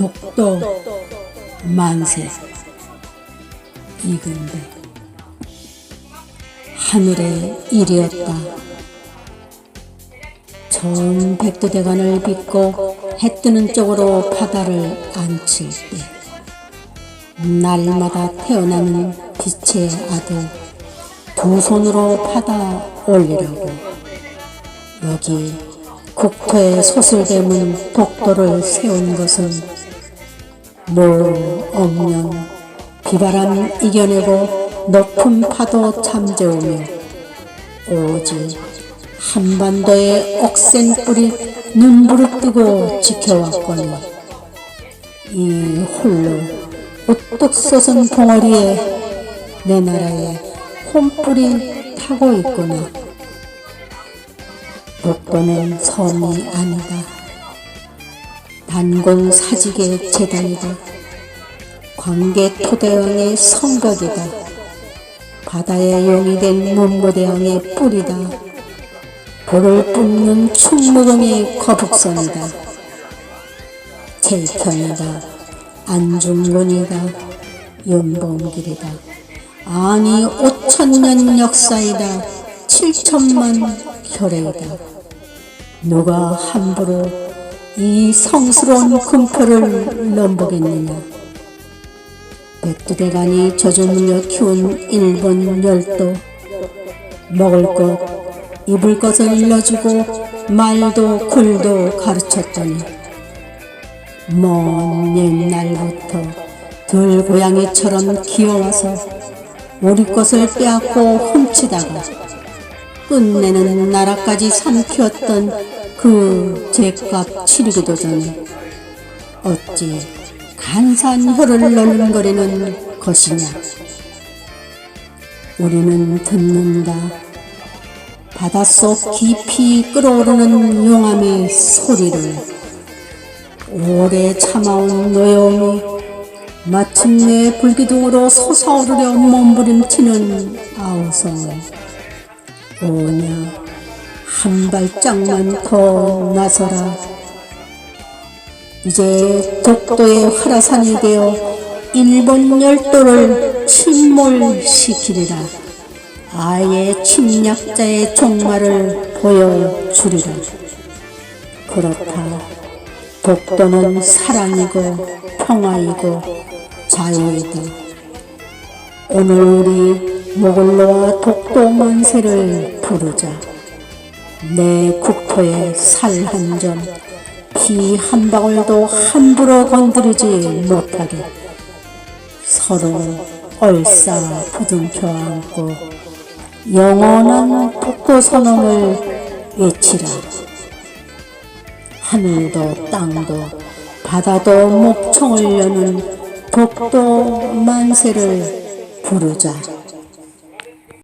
독도 만세. 이근대. 하늘의 일이었다. 전 백두대간을 빗고 해 뜨는 쪽으로 바다를 안칠 때 날마다 태어나는 빛의 아들 두 손으로 받아 올리려고. 여기 국토에 소슬대문 독도를 세운 것은 물 없는 비바람 이겨내고 높은 파도 잠재우며 오직 한반도의 억센 뿌리 눈부릅 뜨고 지켜왔거니 이 홀로 우뚝 솟은 봉어리에 내 나라의 홈불이 타고 있구나. 독도는 섬이 아니다. 단군 사직의 재단이다. 광계 토대왕의 성벽이다. 바다의 용이 된 문무대왕의 뿔이다. 불을 뿜는 충무공의 거북선이다. 제천이다. 안중근이다. 윤봉길이다. 아니 오천년 역사이다. 칠천만 혈액이다. 누가 함부로 이 성스러운 금표를 넘보겠느냐. 백두대간이 젖어물려 키운 일본 열도 먹을 것, 입을 것을 일러주고 말도 글도 가르쳤더니 먼 옛날부터 들고양이처럼 기어와서 우리 것을 빼앗고 훔치다가 끝내는 나라까지 삼키웠던 그 죄값 치르기도 전에 어찌 간산 혀를 널름거리는 것이냐? 우리는 듣는다. 바닷속 깊이 끓어오르는 용암의 소리를. 오래 참아온 노여움이 마침내 불기둥으로 솟아오르려 몸부림치는 아우성을 오냐 한 발짝만 더 나서라. 이제 독도의 화라산이 되어 일본 열도를 침몰시키리라. 아예 침략자의 종말을 보여주리라. 그렇다. 독도는 사랑이고 평화이고 자유이다. 오늘 우리 모글로와 독도 만세를 부르자 내 국토에 살 한 점, 피한 방울도 함부로 건드리지 못하게 서로 얼싸 부둥켜 안고 영원한 독도 선언을 외치라. 하늘도 땅도 바다도 목청을 여는 독도 만세를 부르자.